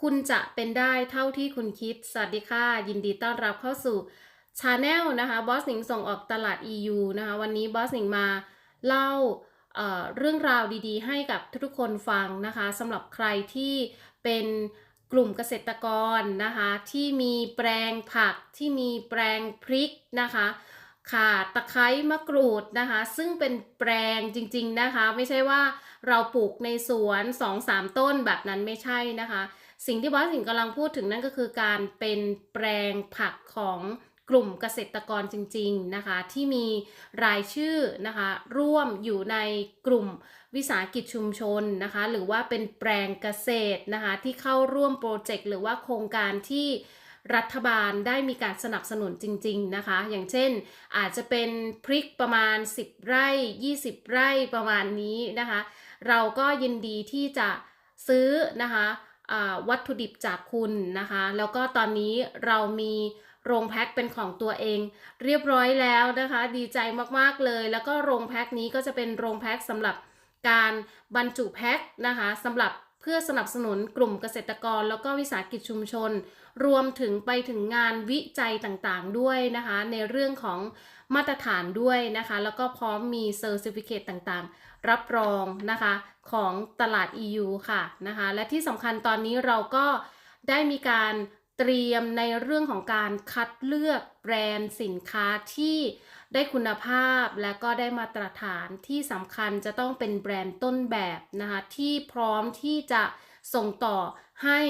คุณจะเป็นได้เท่าที่คุณคิด สวัสดีค่ะ ยินดีต้อนรับเข้าสู่ชาแนลนะคะบอสหนิงส่งออกตลาด EU นะคะ วันนี้บอสหนิงมาเล่าเเรื่องราวดีๆ ให้กับทุกๆคนฟังนะคะสำหรับใครที่เป็นกลุ่มเกษตรกรนะคะ ที่มีแปลงผักที่มีแปลงพริกนะคะข่าตะไคร้มะกรูดนะคะ ซึ่งเป็นแปลงจริง ๆนะคะ ไม่ใช่ว่าเราปลูกในสวน 2-3 ต้นแบบนั้นไม่ใช่นะคะ สิ่งที่บอสสิงกำลังพูดถึงนั่นก็คือการเป็นแปลงผักของกลุ่มเกษตรกรจริงๆนะคะ ที่มีรายชื่อนะคะ ร่วมอยู่ในกลุ่มวิสาหกิจชุมชนนะคะ หรือว่าเป็นแปลงเกษตรนะคะ ที่เข้าร่วมโปรเจกต์หรือว่าโครงการที่รัฐบาลได้มีการสนับสนุนจริง ๆนะคะ อย่างเช่น อาจจะเป็นพริกประมาณ 10 ไร่ 20 ไร่ประมาณนี้นะคะ เราก็ยินดีที่จะซื้อนะคะ วัตถุดิบจากคุณนะคะ แล้วก็ตอนนี้เรามีโรงแพ็คเป็นของตัวเอง เรียบร้อยแล้วนะคะ ดีใจมากๆเลย แล้วก็โรงแพ็คนี้ก็จะเป็นโรงแพ็คสำหรับการบรรจุแพ็คนะคะสำหรับ พื่อสนับสนุนกลุ่มเกษตรกรแล้วก็วิสาหกิจชุมชน รวมถึงไปถึงงานวิจัยต่างๆด้วยนะคะ ในเรื่องของมาตรฐานด้วยนะคะ แล้วก็พร้อมมีเซอร์ติฟิเคตต่างๆ รับรองนะคะของตลาด EU ค่ะนะคะ และที่สำคัญตอนนี้เราก็ได้มีการ เตรียมในเรื่องของการคัดเลือกแบรนด์สินค้าที่ได้คุณภาพและก็ได้มาตรฐานที่สำคัญจะต้องเป็นแบรนด์ต้นแบบนะคะที่พร้อมที่จะส่งต่อให้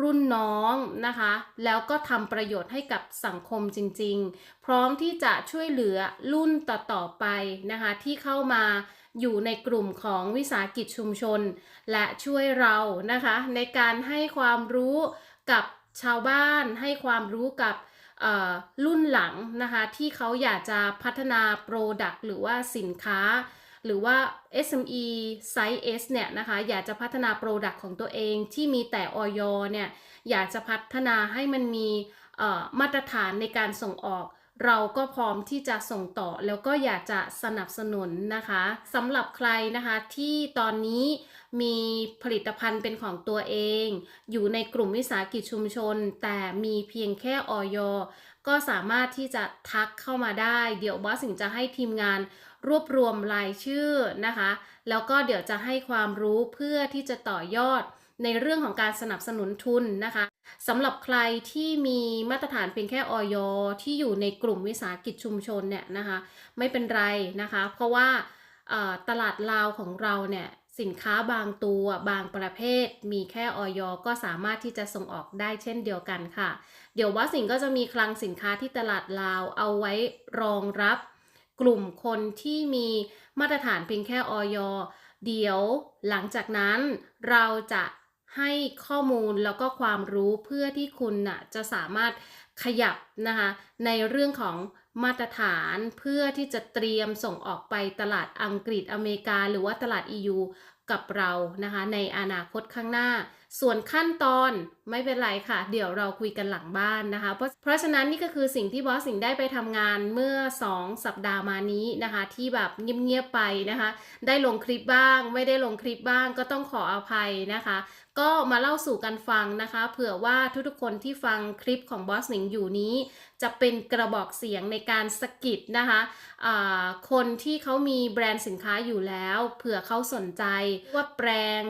รุ่นน้องนะคะ แล้วก็ทำประโยชน์ให้กับสังคมจริง ๆ พร้อมที่จะช่วยเหลือรุ่นต่อๆไปนะคะ ที่เข้ามาอยู่ในกลุ่มของวิสาหกิจชุมชน และช่วยเรานะคะ ในการให้ความรู้กับ ชาวบ้านให้ความรู้กับรุ่นหลังนะคะที่เขาอยากจะพัฒนาโปรดักต์หรือว่าสินค้า หรือว่า SME Size S เนี่ยนะคะอยากจะพัฒนาโปรดักต์ของตัวเองที่มีแต่ออยเนี่ยอยากจะพัฒนาให้มันมีมาตรฐานในการส่งออก เราก็พร้อมที่จะส่งต่อแล้วก็อยากจะสนับสนุนนะคะสำหรับใครนะคะที่ตอนนี้มีผลิตภัณฑ์เป็นของตัวเอง อยู่ในกลุ่มวิสาหกิจชุมชน แต่มีเพียงแค่ออยก็สามารถที่จะทักเข้ามาได้ เดี๋ยวบอสสิงจะให้ทีมงานรวบรวมรายชื่อนะคะ แล้วก็เดี๋ยวจะให้ความรู้เพื่อที่จะต่อยอด ในเรื่องของการสนับสนุนทุนนะคะสำหรับใครที่มีมาตรฐานเพียงแค่ออยที่อยู่ในกลุ่มวิสาหกิจชุมชนเนี่ยนะคะไม่เป็นไรนะคะ เพราะว่าตลาดลาวของเราเนี่ยสินค้าบางตัวบางประเภท มีแค่ออยก็สามารถที่จะส่งออกได้เช่นเดียวกันค่ะ เดี๋ยวว่าสิงก็จะมีคลังสินค้าที่ตลาดลาวเอาไว้รองรับกลุ่มคนที่มีมาตรฐานเพียงแค่ออยเดี๋ยวหลังจากนั้นเราจะ ให้ข้อมูลแล้วก็ความรู้เพื่อที่คุณน่ะจะสามารถขยับนะคะในเรื่องของมาตรฐานเพื่อที่จะเตรียมส่งออกไปตลาดอังกฤษอเมริกา หรือว่าตลาด EU กับเรานะคะในอนาคตข้างหน้า ส่วนขั้นตอนไม่เป็นไรค่ะ เดี๋ยวเราคุยกันหลังบ้านนะคะ เพราะเพราะฉะนั้นนี่ก็คือสิ่งที่บอสสิงได้ไปทำงานเมื่อ 2 สัปดาห์มานี้นะคะ ที่แบบเงียบๆไปนะคะ ได้ลงคลิปบ้าง ไม่ได้ลงคลิปบ้างก็ต้องขออภัยนะคะ ก็มาเล่าสู่กันฟังนะคะ เผื่อว่าทุกๆคนที่ฟังคลิปของบอสหนิงอยู่นี้ จะเป็นกระบอกเสียงในการสกิดนะคะอ่าคนที่เขามีแบรนด์สินค้าอยู่แล้ว เผื่อเขาสนใจว่าแปลง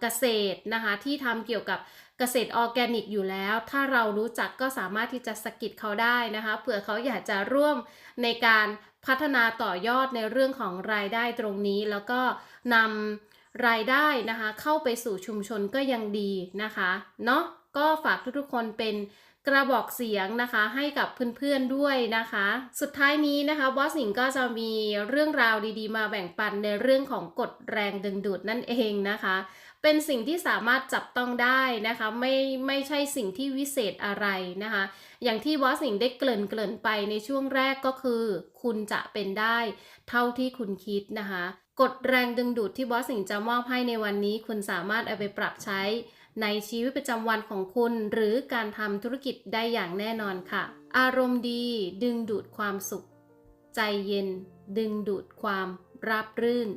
เกษตรนะคะที่ทำเกี่ยวกับเกษตรออร์แกนิกอยู่แล้ว ถ้าเรารู้จักก็สามารถที่จะสกิดเขาได้นะคะเผื่อเขาอยากจะร่วมในการพัฒนาต่อยอดในเรื่องของรายได้ตรงนี้ แล้วก็นำ รายได้นะคะเข้าไปสู่ชุมชนก็ยังดีนะคะเนาะก็ฝากทุกๆคนเป็นกระบอกเสียงนะคะให้กับเพื่อนๆด้วยนะคะ สุดท้ายนี้นะคะบอสสิงก็จะมีเรื่องราวดีๆ มาแบ่งปันในเรื่องของกฎแรงดึงดูดนั่นเองนะคะ เป็นสิ่งที่สามารถจับต้องได้นะคะไม่ไม่ใช่สิ่งที่วิเศษอะไรนะคะ อย่างที่บอสสิงได้เกริ่นเกริ่นไปในช่วงแรกก็คือ คุณจะเป็นได้เท่าที่คุณคิดนะคะ กฎแรงดึงดูดที่บอสสิงจะมอบให้ในวันนี้ คุณสามารถเอาไปปรับใช้ในชีวิตประจำวันของคุณ หรือการทำธุรกิจได้อย่างแน่นอนค่ะ อารมณ์ดีดึงดูดความสุข ใจเย็น ดึงดูดความราบรื่น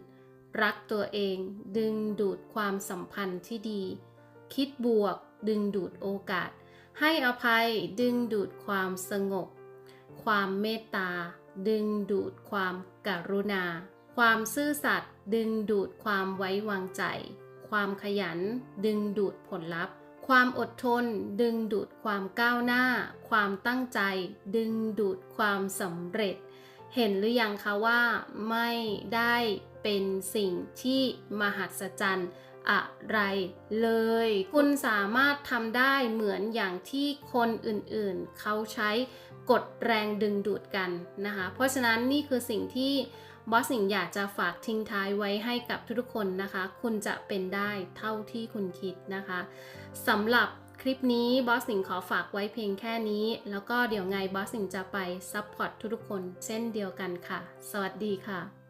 รักตัวเอง ดึงดูดความสัมพันธ์ที่ดี คิดบวก ดึงดูดโอกาส ให้อภัยดึงดูดความสงบ ความเมตตา ดึงดูดความกรุณา ความซื่อสัตย์ดึงดูดความไว้วางใจ ความขยัน ดึงดูดผลลัพธ์ ความอดทน ดึงดูดความก้าวหน้า ความตั้งใจ ดึงดูดความสำเร็จ เห็นหรือยังคะว่าไม่ได้เป็นสิ่งที่มหัศจรรย์อะไรเลย คุณสามารถทำได้เหมือนอย่างที่คนอื่นๆ เขาใช้กดแรงดึงดูดกันนะคะ เพราะฉะนั้นนี่คือสิ่งที่ บอสสิงอยากจะฝากทิ้งท้ายไว้ให้กับทุกๆคนนะคะ คุณจะเป็นได้เท่าที่คุณคิดนะคะสำหรับคลิปนี้บอสสิงขอฝากไว้เพียงแค่นี้ แล้วก็เดี๋ยวไงบอสสิงจะไปซัพพอร์ตทุกๆคน เช่นเดียวกันค่ะ สวัสดีค่ะ